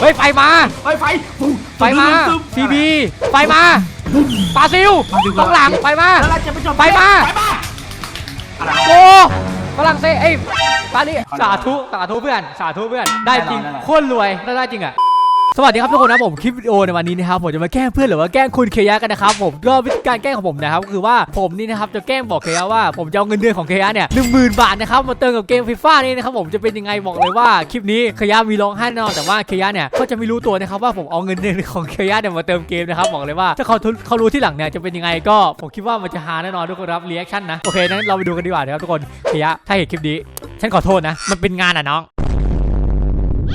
เฮ้ยไฟมาไฟไฟปุ๊บไฟมาตึ๊บทีบีไฟมาปาซิลปาซิลข้างหลังไฟมาแล้วเราจะไปจบไฟมาไฟมาอะไรโอ้ฝรั่งเศสเอ้ยปารีสสาธุสาธุเพื่อนสาธุเพื่อนได้จริงแน่นอนโคตรรวยได้ได้จริงอะ สวัสดีครับทุกคนนะผมคลิปวิดีโอในวันนี้นะครับผมจะมาแกล้งเพื่อนหรือว่าแกล้งคุณเคยะกันนะครับผมก็วิธีการแกล้งของผมนะครับก็คือว่าผมนี่นะครับจะแกล้งบอกเคยะว่าผมจะเอาเงินเดือนของเคยะเนี่ยหนึ่งหมื่นบาทนะครับมาเติมกับเกมฟีฟ่านี่นะครับผมจะเป็นยังไงบอกเลยว่าคลิปนี้เคยะมีร้องไห้แน่นอนแต่ว่าเคยะเนี่ยก็จะไม่รู้ตัวนะครับว่าผมเอาเงินเดือนของเคยะเนี่ยมาเติมเกมนะครับบอกเลยว่าถ้าเขาเขารู้ที่หลังเนี่ยจะเป็นยังไงก็ผมคิดว่ามันจะฮาแน่นอนทุกคนครับรีแอคชั่นนะโอเคนั้นเราไปดูกันดีกว่านะครับทุกคนเคยะถ้าเห็นคลิปนี้ฉันขอโทษนะมันเป็นงานอะน้อง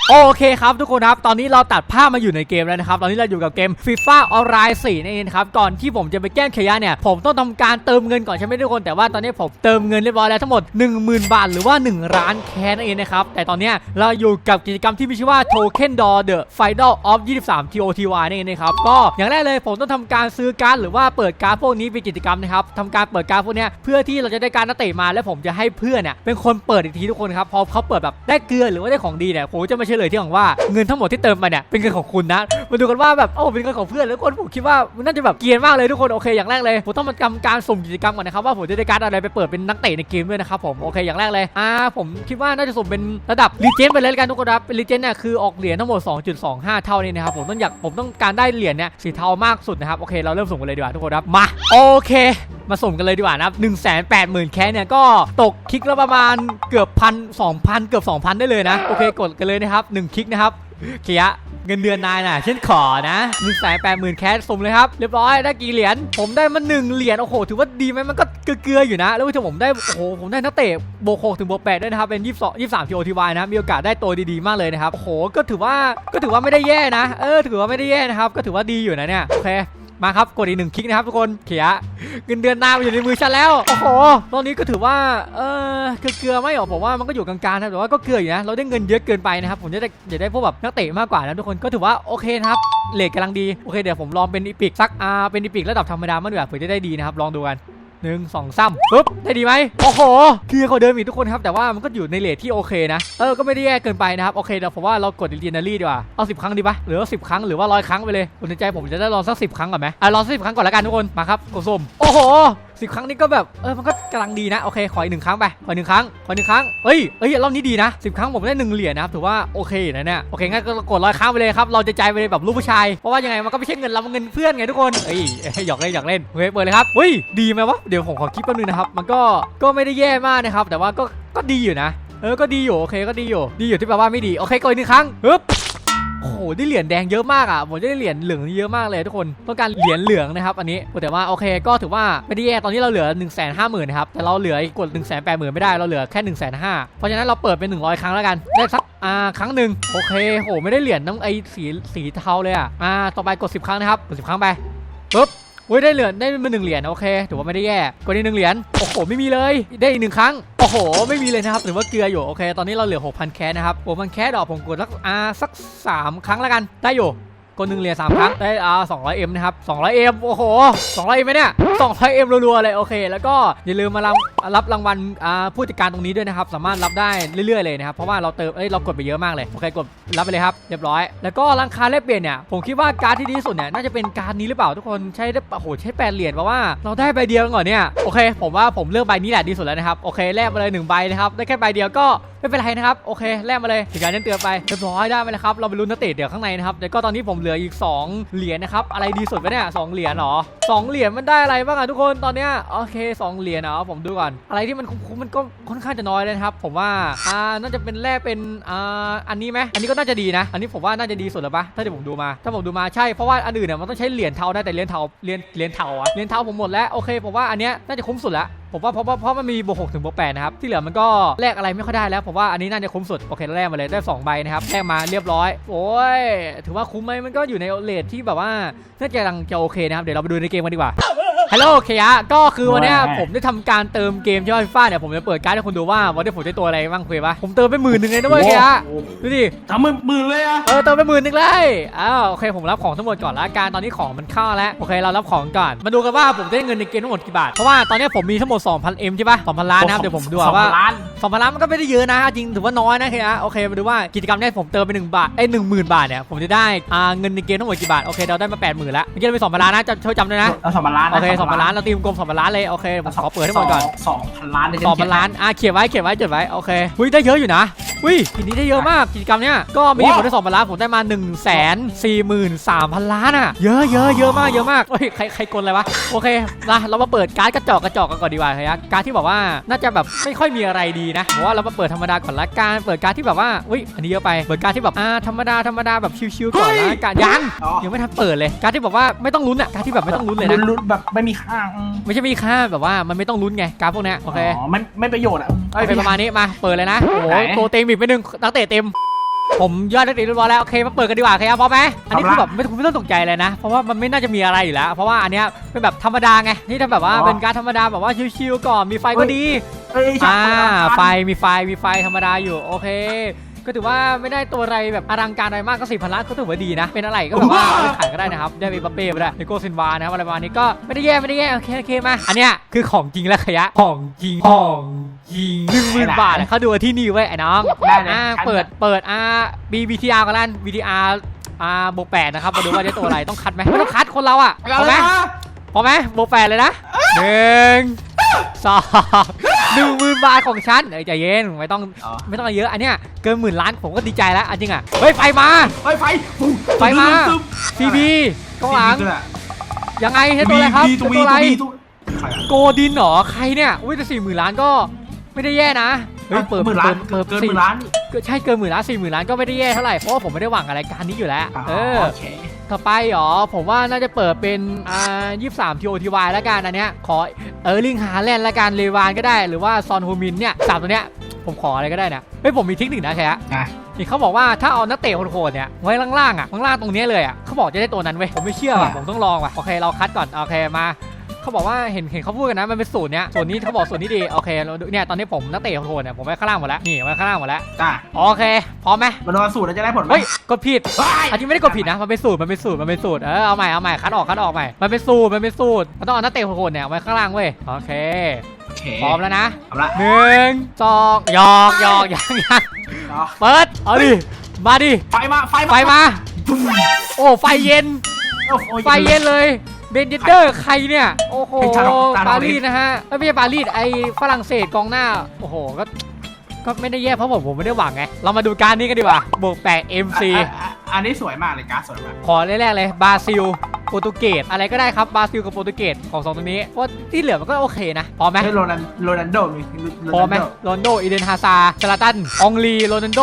โอเคครับทุกคนครับ ตอนนี้เราตัดภาพมาอยู่ในเกมแล้วนะครับ ตอนนี้เราอยู่กับเกม FIFA Online 4นั่นเองนะครับ ก่อนที่ผมจะไปแกล้งเคยะเนี่ย ผมต้องทำการเติมเงินก่อนใช่ไหมทุกคน แต่ว่าตอนนี้ผมเติมเงินเรียบร้อยแล้วทั้งหมด 10,000 บาท หรือว่า 1 ล้านแคนนั่นเองนะครับ แต่ตอนนี้เราอยู่กับกิจกรรมที่มีชื่อว่า Token Door The Final of 23 TOTY นั่นเองนะครับ ก็อย่างแรกเลยผมต้องทำการซื้อการ์ดหรือว่าเปิดการ์ดพวกนี้เป็นกิจกรรมนะครับทำการเปิดการ์ดพวกนี้เพื่อที่เราจะได้การนักเตะมา แล้วผมจะให้เพื่อนเนี่ยเป็นคนเปิดอีกทีทุกคนครับพอเขาเปิดแบบได้เกลือหรือว่าได้ของดีเนี่ยผมจะมาฉลยที่ของว่าเงินทั้งหมดที่เติมไปเนี่ยเป็นเงินของคุณนะมาดูกันว่าแบบโอ้เป็นเงินของเพื่อนแล้วคนผมคิดว่ามันน่าจะแบบเกียนมากเลยทุกคนโอเคอย่างแรกเลยผมต้องมาทำการสุ่มกิจกรรมก่อนนะครับว่าผมจะได้การ์ดอะไรไปเปิดเป็นนักเตะในเกมด้วยนะครับผมโอเคอย่างแรกเลยอ่าผมคิดว่าน่าจะสุ่มเป็นระดับรีเจนไปเลยละกันทุกคนครับเป็นรีเจนเนี่ยคือออกเหรียญทั้งหมด 2.25 เท่านี้นะครับผมต้องอยากผมต้องการได้เหรียญเนี่ยสีเทามากสุดนะครับโอเคเราเริ่มสุ่มกันเลยดีกว่าทุกคนครับมาโอเคมาสุ่มกันเลยดีกว่านะ1 8 0 0 0 0แคสเนี่ยก็ตกคลิกละประมาณเกือบพันสองพันเกือบ2,000ได้เลยนะ โอเคกดกันเลยนะครับ1คลิกนะครับเคียเงินเดือนนายน่ะเช่นขอนะ1 8 0 0 0 0แปดหมื่นแคสสมเลยครับ เรียบร้อยได้กี่เหรียญผมได้มา1เหรียญโอ้โห ถือว่าดีไหมมันก็เกลือๆอยู่นะ แล้วที่ผมได้โอ้โหผมได้นักเตะโบกหกถึงโบแปดด้วยนะครับ เป็น22 23 TOTY นะ มีโอกาสได้ตัวดีๆมากเลยนะครับโอ้โหก็ถือว่าก็ถือว่าไม่ได้แย่นะ เออถือว่าไม่ได้แย่นะครับก็ถือว่าดีอยู่นะเนี่ยโอเค มาครับกดอีกหนึ่งคลิกนะครับทุกคนเขียเงินเดือนนายมาอยู่ในมือฉันแล้วโอ้โหตอนนี้ก็ถือว่าเออเกลือๆไม่หรอกผมว่ามันก็อยู่กลางๆนะแต่ว่าก็เกลืออยู่นะเราได้เงินเยอะเกินไปนะครับผมจะได้จะได้พวกแบบนักเตะมากกว่านะทุกคนก็ถือว่าโอเคนะครับเลทกำลังดีโอเคเดี๋ยวผมลองเป็นอีพิกสักอ่าเป็นอีพิกระดับธรรมดามาดีกว่าเผื่อจะได้ดีนะครับลองดูกัน หนึ่งสองซ้ำปึ๊บได้ดีไหมโอ้โหเกลือกว่าเดิมอีกทุกคนครับ แต่ว่ามันก็อยู่ในเลทที่โอเคนะ เออ ก็ไม่ได้แย่เกินไปนะครับ โอเคเดี๋ยวผมว่าเรากดเรียนนารีดีกว่า เอาสิบครั้งดีปะหรือว่าสิบครั้งหรือว่าร้อยครั้งไปเลยคุณในใจผมจะได้ลองสักสิบครั้งก่อนไหมอะลองสักสิบครั้งก่อนละกันทุกคนมาครับกดส้มโอ้โห สิบครั้งนี้ก็แบบเออมันก็กำลังดีนะโอเคขออีกหนึ่งครั้งไปขอหนึ่งครั้งขอหนึ่งครั้งเอ้ยเอ้ยรอบนี้ดีนะสิบครั้งผมได้หนึ่งเหรียญนะครับถือว่าโอเคนะเนี่ยโอเคงั้นก็กดร้อยครั้งไปเลยครับเราจะใจไปเลยแบบลูกผู้ชายเพราะว่ายังไงมันก็ไม่ใช่เงินเรามันเงินเพื่อนไงทุกคนเอ้ยหยอกเล่นหยอกเล่นโอเคเปิดเลยครับเฮ้ยดีไหมวะเดี๋ยวผมขอคลิปแป๊บนึงนะครับมันก็ก็ไม่ได้แย่มากนะครับแต่ว่าก็ก็ดีอยู่นะเออก็ดีอยู่โอเคก็ดีอยู่ดีอยู่ที่แปลว่าไม่ดีโอเคกดอีกหนึ่งครั้งฮึบ โอ้โหได้เหรียญแดงเยอะมากอะผมได้เหรียญเหลืองเยอะมากเลยทุกคนต้องการเหรียญเหลืองนะครับอันนี้แต่ว่าโอเคก็ถือว่าไม่ได้แย่ตอนนี้เราเหลือ1 5 0 0 0 0นะครับแต่เราเหลืออีกกด1 8 0 0 0 0ไม่ได้เราเหลือแค่1 5 0 0 0เพราะฉะนั้นเราเปิดเป็น100 ครั้งแล้วกันได้สักอ่าครั้งหนึ่งโอเคโหไม่ได้เหรียญน้ำไอสีสีเทาเลยอะอ่าต่อไปกด 10 ครั้งนะครับกด10 ครั้งไปปึ๊บอุ้ยได้เหรียญได้มาหนึ่งเหรียญโอเคถือว่าไม่ได้แย่กดอีกหนึ่งเหรียญโอ้โหไม่มีเลยได้อีกหนึ่งครั้ง โอ้โห ไม่มีเลยนะครับถือว่าเกลืออยู่โอเค ตอนนี้เราเหลือ 6,000 แคสนะครับ6,000แคสดอกผมกดสักอ่าสัก 3 ครั้งแล้วกันได้อยู่ กดหนึ่งเหรียญสามครั้งได้อ่า200 m นะครับ200 m โอ้โห200 m ไหมเนี่ย200 m รัวๆเลยโอเค แล้วก็อย่าลืมมารับรับรางวัลอ่าผู้จัดการตรงนี้ด้วยนะครับ สามารถรับได้เรื่อยๆเลยนะครับ เพราะว่าเราเติมเอ้ยเรากดไปเยอะมากเลยโอเคกดรับไปเลยครับเรียบร้อย แล้วก็ราคาแลกเปลี่ยนเนี่ยผมคิดว่าการดที่ดีที่สุดเนี่ยน่าจะเป็นการดนี้หรือเปล่าทุกคนใช้ได้โอ้โหใช้แปดเหรียญเพราะว่าเราได้ใบเดียวก่อนเนี่ยโอเค ผมว่าผมเลือกใบนี้แหละดีสุดแล้วนะครับโอเคแลกมาเลยหนึ่งใบนะครับได้แค่ใบเดียวก็ไม่เป็นไรนะครับโอเคแลกมาเลยถึงการเตือนไปเรียบร้อยได้ไปแล้วครับเราไปลุ้นนักเตะเดี๋ยวข้างในนะครับแต่ก็ตอนนี้ผมเหลืออีก 2 เหรียญนะครับ อะไรดีสุดวะเนี่ยสองเหรียญเหรอสองเหรียญมันได้อะไรบ้างอะทุกคนตอนเนี้ยโอเคสองเหรียญเนาะผมดูก่อน อะไรที่มันคุ้มมันก็ค่อนข้างจะน้อยเลยนะครับ ผมว่าอ่าน่าจะเป็นแลกเป็นอ่าอันนี้ไหมอันนี้ก็น่าจะดีนะ อันนี้ผมว่าน่าจะดีสุดแล้วปะถ้าเดี๋ยวผมดูมา ถ้าผมดูมาใช่เพราะว่าอันอื่นเนี่ยมันต้องใช้เหรียญเทาได้แต่เหรียญเทาเหรียญเหรียญเทาอะเหรียญเทาผมหมดแล้วโอเคผมว่าอันเนี้ยน่าจะคุ้มสุดล้ว ผมว่าเพราะว่าเพราะมันมีบวกหกถึงบวกแปดนะครับที่เหลือมันก็แลกอะไรไม่ค่อยได้แล้วผมว่าอันนี้น่าจะคุ้มสุดโอเคแลกมาเลยได้สองใบนะครับแลกมาเรียบร้อย โอ้ยถือว่าคุ้มไหมมันก็อยู่ในเลทที่แบบว่าน่าจะกำลังจะโอเคนะครับเดี๋ยวเราไปดูในเกมกันดีกว่า ฮัลโหลเคยะก็คือวันเนี้ยว่าไงผมได้ทำการเติมเกมที่ว่าฟีฟ่าเนี่ยผมจะเปิดการ์ดให้คนดูว่าวันนี้ผมได้ตัวอะไรบ้างคุยปะผมเติมไปหมื่นหนึ่งเลยนะเว้ยเคยะโอ้โหดูดิทำมือมือเลยอะเออเติมไปหมื่นหนึ่งเลยอ้าวโอเคผมรับของทั้งหมดก่อนละกันตอนนี้ของมันเข้าแล้วโอเคเรารับของก่อนมาดูกันว่าผมจะได้เงินในเกมทั้งหมดกี่บาทเพราะว่าตอนนี้ผมมีทั้งหมด2,000 M ใช่ปะ2,000ล้านนะครับเดี๋ยวผมดูสองว่าพันล้าน2,000ล้านมันก็ไม่ได้เยอะนะจริงถือว่าน้อยนะเคยะโอเคมาดูว่ากิจกรรมแรกผมเติมไป1บาทไอ้หนึ่งหมื่นบาทเนี่ยผมจะได้อ่าเงินในเกมทั้งหมดกี่บาทโอเคเราได้มา80,000แล้วเมื่อกี้เราไป2,000ล้านนะจำช่วยจำด้วยนะเอาสองพันล้านนะโอเค2,000ล้านเราตีมกลม2,000ล้านเลยโอเคผมขอเปิดให้หมดก่อนสองพันล้านเลยสองพันล้านอะเขียนไว้เขียนไว้จดไว้โอเคอุ้ยได้เยอะอยู่นะอุ้ยทีนี้ได้เยอะมากกิจกรรมเนี้ยก็มีผมได้สองพันล้านผมได้มา1นึ่งแสนสี่หมื่นสามพันล้านอะเยอะเยอะเยอะมากเยอะมากเฮ้ยใครใครกลอะไรวะโอเคนะเรามาเปิดการ์ดกระจอกกระจอกกันก่อนดีกว่าครับการ์ดที่แบบว่าน่าจะแบบไม่ค่อยมีอะไรดีนะผมว่าเรามาเปิดธรรมดาก่อนละกันเปิดการ์ดที่แบบว่าอุ้ยอันนี้เยอะไปเปิดการ์ดที่แบบอ่าธรรมดาธรรมดาแบบชิวๆก่อนละกันยังอ๋อยังไม่ทันเปิดเลยการ์ดที่แบบว่าไม่ต้องลุ้นอะการ์ดที่แบบไม่ต้องลุ้นเลยนะลุ้นๆแบบไม่มีข้างอืมไม่ใช่มีค่าแบบว่ามันไม่ต้องลุ้นไงการ์ดพวกเนี้ยโอเคอ๋อไม่ไม่ประโยชน์อะเอ้ยเป็นประมาณนี้มาเปิดเลยนะโอ้โหไหนตัวเต็มอีกไปหนึ่งนักเตะเต็มผมยอดนักเตะเรียบร้อยแล้วโอเคมาเปิดกันดีกว่าครับพร้อมไหมอันนี้คือแบบไม่ไม่ต้องตกใจเลยนะ เพราะว่ามันไม่น่าจะมีอะไรอยู่แล้ว เพราะว่าอันเนี้ยเป็นแบบธรรมดาไงนี่ถ้าแบบว่าเป็นการดธรรมดาแบบว่าชิวๆก่อนมีไฟก็ดีเอ้ยอ่าชักไฟมีไฟมีไฟธรรมดาอยู่โอเค ก็ถือว่าไม่ได้ตัวอะไรแบบอลังการอะไรมากก็สี่พันล้านก็ถือว่าดีนะ เป็นอะไรก็แบบว่าเอาไปขายก็ได้นะครับ ได้เปเป้ไปได้เนโกซินวานะครับอะไรประมาณนี้ก็ไม่ได้แย่ไม่ได้แย่โอเคโอเคมาอันเนี้ยคือของจริงแล้วขยะของจริงของจริงหนึ่งหมื่นบาทอะเขาดูที่นี่ไว้ยไอ้น้องได้เลย อ่าเปิดเปิดอ่า B B T R กันแล้ว B T R อ่าบวกแปดนะครับมาดูว่าได้ตัวอะไรต้องคัดไหมไม่ต้องคัดคนเราอะเอาเอาไหไหมมพอไหมโบแปดเลยนะหนึ่งสอง หนึ่งหมื่นบาทของฉันเอ้ยใจเย็นไม่ต้องอ๋อ ไม่ต้องอะไรเยอะอันเนี้ยเกินหมื่นล้านผมก็ดีใจแล้วอันจริงอะเฮ้ยไฟมาเฮ้ยไฟปุ๊บไฟมา ตึ๊บซีบีกองหลังซีบีด้วยอะยังไงใช่ตัวอะไรครับบีใช่ตัวบีตัวอะไรตัวบีตัวใครอะโกดินเหรอใครเนี่ยอุ้ยแต่สี่หมื่นล้านก็ไม่ได้แย่นะเฮ้ยเปิดหมื่นล้านเปิดเกินหสี่มื่นล้าน ใช่เกินหมื่นล้านสี่หมื่นล้านก็ไม่ได้แย่เท่าไหร่เพราะว่าผมไม่ได้หวังอะไรการนี้อยู่แล้ว เออ โอเค ต่อไปเหรอ ผมว่าน่าจะเปิดเป็นอ่ายี่สามทีโอทีวายแล้วกันอันเนี้ยขอเออร์ลิงฮาแลนด์ละกันเลวานก็ได้ หรือว่าซอนโฮมินเนี่ยสามตัวเนี้ยผมขออะไรก็ได้นะเฮ้ยผมมีเทคนิคนะแค่อะนี่เขาบอกว่าถ้าเอานักเตะโหดๆเนี่ยไว้ล่างๆอะข้างล่างตรงเนี้ยเลยอะเขาบอกจะได้ตัวนั้นเว้ยผมไม่เชื่อว่ะผมต้องลองว่ะโอเคเราคัดก่อนโอเคมา เขาบอกว่าเห็นเห็นเขาพูดกันนะมันเป็นสูตรเนี้ยสูตรนี้เขาบอกสูตรนี้ดีโอเคเราดูเนี่ยตอนนี้ผมนักเตะโหดๆเนี่ยผมไว้ข้างล่างหมดแล้วนี่ไว้ข้างล่างหมดแล้วอะโอเคพร้อมไหมมาดูสูตรแล้วจะได้ผลไหมเฮ้ยกดผิดเฮ้ยอันนี้ไม่ได้กดผิดนะมันเป็นสูตรมันเป็นสูตรมันเป็นสูตรเออเอาใหม่เอาใหม่คัดออกคัดออกใหม่มันเป็นสูตรมันเป็นสูตรมันต้องเอานักเตะโหดๆเนี่ยไว้ข้างล่างเว้ยโอเคโอเคพร้อมแล้วนะเอาละหนึ่งสองหยอกหยอกยังยังเอาเปิดเอาดิมาดิไฟมาไฟมาไฟมาโอ้ไฟเย็นโอ้โหไฟเย็นเลย เบนเดเดอร์ใครเนี่ย โอ้โหเป็นชาลอตชาลอตปารีสนะฮะเอ้ยไม่ใช่ปารีสไอฝรั่งเศสกองหน้า โอ้โหก็ก็ไม่ได้แย่เพราะผมผมไม่ได้หวังไง เรามาดูการนี้กันดีกว่าบวกแปด MC อะอะอันนี้สวยมากเลยการ์ดสวยมากขอแรกๆเลยบราซิล โปรตุเกสอะไรก็ได้ครับบราซิลกับโปรตุเกสของสองตัวนี้เพราะที่เหลือมันก็โอเคนะพร้อมไหมเฮ้ยโรนันโรนันโดมีโรพร้อมนัไหมนโดโรนลโดอีเดนฮาซาซาลาตันองลีโรนันโด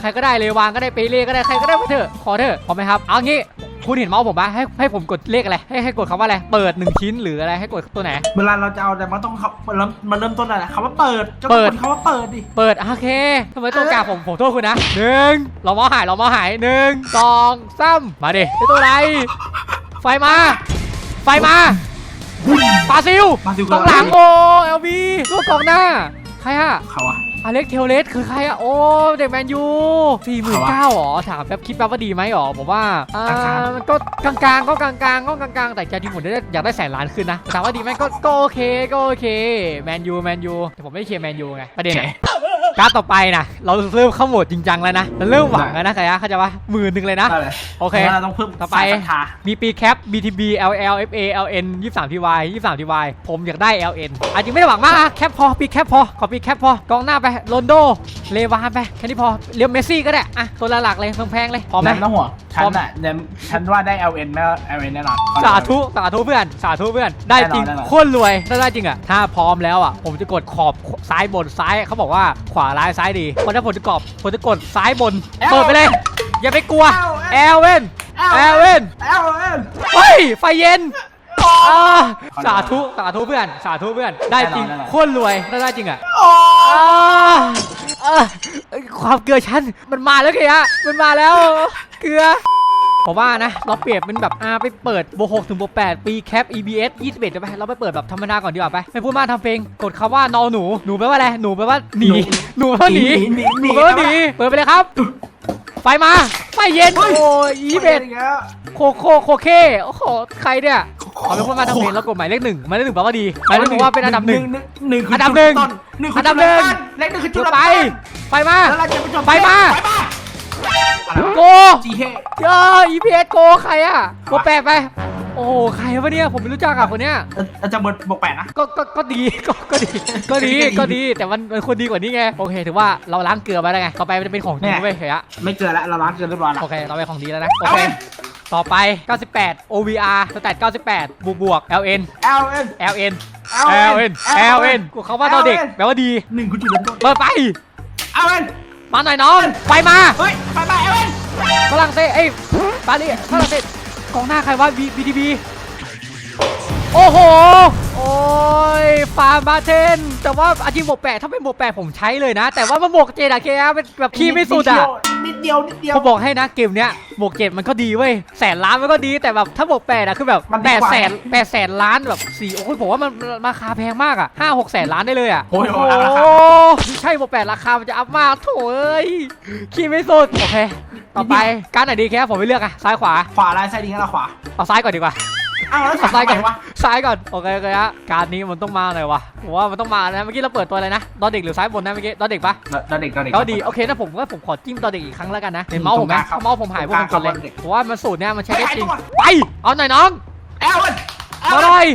ใครก็ได้เลวางก็ได้เปเล่ก็ได้ใครก็ได้มาเถอะขอเถอะพร้อมไหมครับเอางี้คุณเห็นเมาส์ผมปะให้ให้ผมกดเลขอะไรให้ให้กดคำว่าอะไรเปิดหนึ่งชิ้นหรืออะไรให้กดตัวไหนเวลาเราจะเอาแต่มันต้องเขามันเริ่มมันเริ่มต้นอะไรคำว่าเปิดก็ต้องเปิดกคำว่าเปิดดิเปิดโอเคทำไมตัวกลางผมผมโทษคุณนะหนึ่งเราเมาส์หายเราเมาส์หายหนึ่งสองสามมาดิได้ตัวอะไร ไฟมา ไฟมาปาซิลมาซิลกองหลังโอเอลบีตัวกองหน้า ใครอะเขาอะ อเล็กเทเลสคือใครอะโอ้ เด็กแมนยูสี่หมื่นเก้าหรอ ถามแป๊บคิดแป๊บว่าดีไหมหรอ ผมว่าอ่ามันก็กลางๆก็กลางๆก็กลางๆ แต่ใจจริงผมได้อยากได้แสนล้านขึ้นนะแต่ถามว่าดีไหมก็ก็โอเคก็โอเคแมนยูแมนยูแต่ผมไม่ได้เชียร์แมนยูไงประเด็นโออะเค การดต่อไปนะเราเริ่มเข้าโหมดจริงจังแล้วนะเราเริ่มหวังแล้วนะใครอะเข้าใจปะหมื่นหนึ่งเลยนะได้เลยโอเคงั้นเราต้องเพิ่มต่อไปสายศรัทธามีปีแคป BTB LL FA LN 23 TY 23 TY ผมอยากได้ LN อาจจะไม่ได้หวังมากอะแคปพอปีแคปพอขอปีแคปพอกองหน้าไปโรนโดเลวานไปแค่นี้พอเรียวเมสซี่ก็ได้อะตัวหลักๆเลยแพงๆเลยพอไหมไม่ต้องห่วง ฉัพนร้อมอะเดี๋ยวฉันว่าได้ LN ไม่ LN แน่นอน สาธุสาธุเพื่อน สาธุเพื่อน ได้จริงแน่นอนโคตรรวยถ้าได้จริงอะถ้าพร้อมแล้วอะผมจะกดขอบซ้ายบนซ้ายเขาบอกว่าขวาร้ายซ้ายดีเพราะถ้าผมจะกรอบผมจะกดซ้ายบน เปิดไปเลย อย่าไปกลัว แอลเวนแอลเวน LN เฮ้ยไฟเย็นอ่าสาธุสาธุเพื่อน สาธุเพื่อน ได้จริงแน่นอนโคตรรวยถ้าได้จริงอะอ่า อ่าความเกลือฉันมันมาแล้วเกียะมันมาแล้ว เกลือเพราะว่านะ เราเปรียบเป็นแบบอ่าไปเปิดโบ6ถึงโบ8ปีแคป EBS 21จะไปเราไปเปิดแบบธรรมดาก่อนดีกว่าไปไม่พูดมากทำเพลงกดคำว่านอหนูหนูแปลว่าอะไรหนูแปลว่าหนีหนูแปลว่าหนีหนีหนูแปลว่าหนีเปิดไปเลยครับ ไฟมา ไฟเย็น โอ้ยอีเบดแล้วโคโคโคเคโอ้โหใครเนี่ยขอเป็นคนมาทำเพลงแล้วกดหมายเลขหนึ่งหมายเลขหนึ่งแปลว่าดีหมายเลขหนึ่งว่าเป็นอันดับหนึ่งหนึ่งอันดับหนึ่งหนึ่งอันดับหนึ่งเลขหนึ่งคือจุจุดดเริ่มไปต้นไฟมาแล้วเราจะไปจบไปมาไปมาโกจีเฮเยอ EPS โกใครอะโกแปดไป โอ้โหใครวะเนี่ยผมไม่รู้จักอะคนเนี้ยเราจะเบิร์ดบวกแปดนะ ก็ก็ก็ดีก็ก็ดีก็ดีก็ดีแต่มันมันควรดีกว่านี้ไงโอเคถือว่าเราล้างเกลือไปแล้วไงต่อไปมันจะเป็นของดีเว้ยเฮ้ยอะไม่เกินละเราล้างเกินเรียบร้อยละโอเคเราไปของดีแล้วนะโอเอาเคเว้ยต่อไป 98 OVR สแตท98 บวกบวก LN L N LN LN LN LN กูเขาว่าตอนเด็กแปลว่าดีหนึ่งคือจุดเริ่มต้นเปิดไป L N มาหน่อยน้อง ไปมา เฮ้ย ไปไป L N ฝรั่งเศสเอ้ยปารีสฝรั่งเศสก องหน้าใครวะบีบี โอ้โห โอ้ยฟาร์มาเทน แต่ว่าอาจิบวกแปดถ้าเป็นบวกแปดผมใช้เลยนะ แต่ว่ามาบวกเจ็ดอะเคอะเป็นแบบขี้ไม่สุดอะนิดเดียวนิดเดียว ผมบอกให้นะเกมเนี้ยบวกเจ็ดมันก็ดีเว้ยแสนล้านมันก็ดีแต่แบบถ้าบวกแปดอะคือแบบมันดีแปดกว่า แสนแปดแสนล้านแบบสี่โอ้ยผมว่ามันราคาแพงมากอะห้าหกแสนล้านได้เลยอะโอ้ยโอ้โอ้ยราคา ใช่บวกแปดราคามันจะอัพมากโถเอ้ยขี้ไม่สุดโอเค ต่อไปการไหนดีแค่ผมไม่เลือกอะซ้ายขวา ขวาลายไซดิ้งแล้วขวา เอาซ้ายก่อนดีกว่า อ้าวแล้วเอาซ้ายก่อนวะซ้ายก่อนโอเคโอเคฮะการนี้มันต้องมาหน่อยวะผมว่ามันต้องมานะเมื่อกี้เราเปิดตัวอะไรนะดอเด็กหรือซ้ายบนนะเมื่อกี้ดอเด็กปะเราเด็กเราเด็กก็ดีโอเคนะผมก็ผมขอจิ้มดอเด็กอีกครั้งแล้วกันนะเห็นเมาส์ผมไหมตรงกลางครับเมาส์ผมหายพวกผมกดเลยตรงกลางครับเพราะว่ามันสูตรเนี่ยมันใช้ได้จริงไปไปไปเอาหน่อยน้อง L N มาหน่อย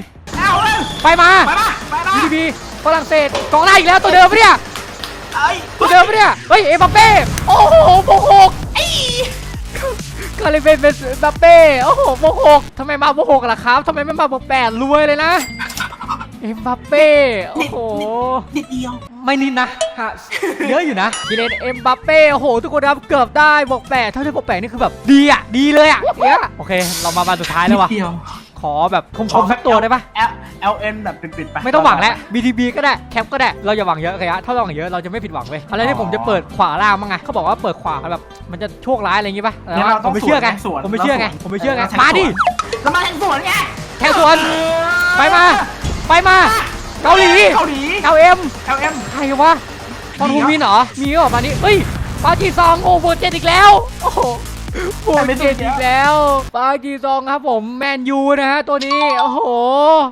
L N ไปมาไปมาไปมาบีบีฝรั่งเศสกองหน้าอีกแล้วตัวเดิมปะเนี่ยเอ้ยตัวเดิมปะเนี่ยเฮ้ยเอ็มบัปเป้โอ้โหโบกหก ก็เลยเป็นเป็นบัปเป้โอ้โหโบกหกทำไมมาโบกหกล่ะครับทำไมไม่มาโบกแปดรวยเลยนะเอ็มบัปเป้โอ้โหนิดเดียวไม่นิดนะฮะเยอะอยู่นะกิเลนเอ็มบัปเป้โอ้โหทุกคนครับเกือบได้บอกแปดเท่าที่บอกแปดนี่คือแบบดีอะดีเลยอะเนี่ยโอเค เรามาบานสุดท้ายแล้ววะนิดเดียวข อแบบคมๆสักตัวได้ปะ L L N แบบปิดๆไปไม่ต้องหวังแล้ว BTB ก็ได้แคปก็ได้ เราอย่าหวังเยอะเลยอะถ้าเราหวังเยอะเราจะไม่ผิดหวังเว้ยอะไรที่ผมจะเปิดขวาล่างมั้งไงเขาบอกว่าเปิดขวาแบบมันจะโชคร้ายอะไรอย่างงี้ป่ะแต่งั้นว่าเราผต้อมงไม่เชื่อไงสวนผมไม่เชื่อไงสวนผมไม่เชื่อไงเราใช้มาดิแล้วมาแทงสวนไงแทงสวนไปมาไปมาเกาหลีเกาหลีเกาเอ็ม L M ใครวะตอนฮูมินเหรอมีเหรอมานี่เฮ้ยปาจีซองโอ้โหเจ็ดอีกแล้วโอ้โห โหเจ็ดอีกแล้วปาจีซองครับผมแมนยูนะฮะตัวนี้โอ้โห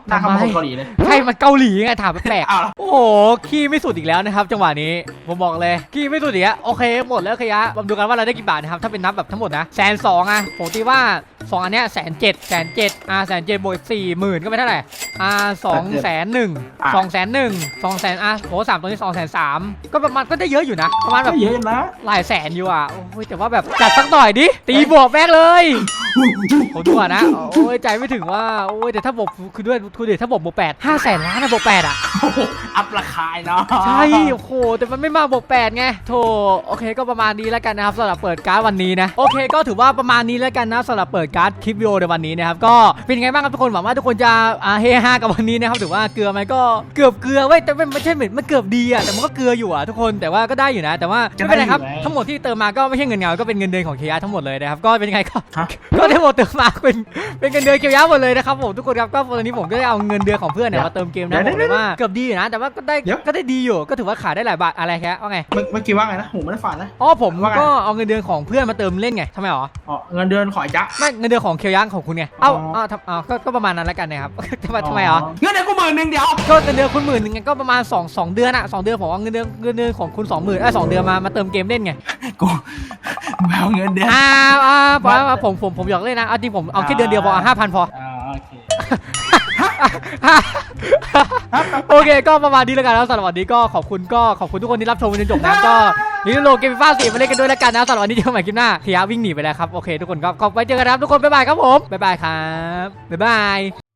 หน้าทำคำไมพูดเกาหลีเลยใช่มันเกาหลีไงถามแปลกอ้าวเหรอๆโอ้โหขี้ไม่สุดอีกแล้วนะครับ จังหวะนี้ผมบอกเลยขี้ไม่สุดอีกแล้วโอเคหมดแล้วขยะมาดูกันว่าเราได้กี่บาทนะครับถ้าเป็นนับแบบทั้งหมดนะแสนสองอะผมตีว่าสองอันเนี้ยแสนเจ็ดแสนเจ็ดอ่าแสนเจ็ดบวกสี่หมื่นก็เป็นเท่าไหร่ อ่าสองแสนหนึ่งสองแสนหนึ่งสองแสนอะโหสามตัวนี้สองแสนสามก็ประมาณก็ได้เยอะอยู่นะ ประมาณแบบเยอะนะหลายแสนอยู่อะโอ้ยแต่ว่าแบบจัดสักหน่อยดิตีบวกแม่งเลย ผมดูก่อนนะ โอ้ยใจไม่ถึงว่า โอ้ยแต่ถ้าบวกคือด้วยคือเดี๋ยวถ้าบวกบวกแปดห้าแสนล้านนะบวกแปดอะโอ้โหอัพราคาเนาะ ใช่ โอ้โห แต่มันไม่มาบวกแปดไงโธ่โอเค ก็ประมาณนี้แล้วกันนะครับสำหรับเปิดการ์ดวันนี้นะ โอเค ก็ถือว่าประมาณนี้แล้วกันนะสำหรับเปิดการ์ดคลิปวิดีโอในวันนี้นะครับ ก็เป็นไงบ้างครับทุกคน หวังว่าทุกคนจะอ่าเฮฮากับวันนี้นะครับ ถือว่าเกลือไหมก็เกือบเกลือเว้ย แต่มันไม่ใช่เหมือนมันเกือบดีอะ แต่มันก็เกลืออยู่อะทุกคน แต่ว่าก็ได้อยู่นะ แต่ว่าไม่เป็นไรครับ ทั้งหมดที่เติมมาก็ไม่ใช่เงินเงาก็เป็นเงินเดือนของเคยทั้งหมดเลยนะครับ ก็เป็นยังไงก็ฮะก็ได้หมดเติมมาเป็นเป็นเงินเดือนเกียวยาหมดเลยนะครับผมทุกคนครับก็ตอนนี้ผมก็ได้เอาเงินเดือนของเพื่อนเนี่ยมาเติมเกมนะเดี๋บยวอกเลยว่าเกือบดีอยู่นะ แต่ว่าก็ได้เดี๋ยวก็ได้ดีอยู่ก็ถือว่าขายได้หลายบาทอะไรแค่ว่าไงเมื่อเมื่อกี้ว่าไงนะหูไม่ได้ฝันนะอ๋อผมว่าไงก็เอาเงินเดือนของเพื่อนมาเติมเล่นไงทำไมหรออ๋อเงินเดือนขอจ๊ะไม่เงินเดือนของเคียวยังของคุณไงเอ้าอ๋อเอ้าทำเอ้าก็ก็ประมาณนั้นแล้วกันนะครับทำไมทำไมเหรอเงินเดือนกูหมื่นหนึ่งเดียวก็เงินเดือนคุณหมื่นหนึงไงก็ประมาณสองสองเดือนอะสองเดือนผมเอาเงินเดือนเงินเดือนของคุณสองหมื่นไอ้ยสองเดือนมามาเติมเกมเล่นไงกูแมวเงินเดือนอ่าอ่าพอแล้วผมผมผมอยากเล่นนะ เอาจริงผมเอาแค่เดือนเดียวพอห้าพันพออ่าโอเคโอเคก็ประมาณนี้แล้วกันแล้วสำหรับวันนี้ก็ขอบคุณก็ขอบคุณทุกคนที่รับชมจนจบนะก็นี่โลเกมฟ้าสีมาเล่นกันด้วยแล้วกันนะสำหรับวันนี้เจอกันใหม่คลิปหน้าเทียวิ่งหนีไปแล้วครับโอเคทุกคนก็ก็ไว้เจอกันนะครับทุกคนบ๊ายบายครับผมบ๊ายบายครับบ๊ายบาย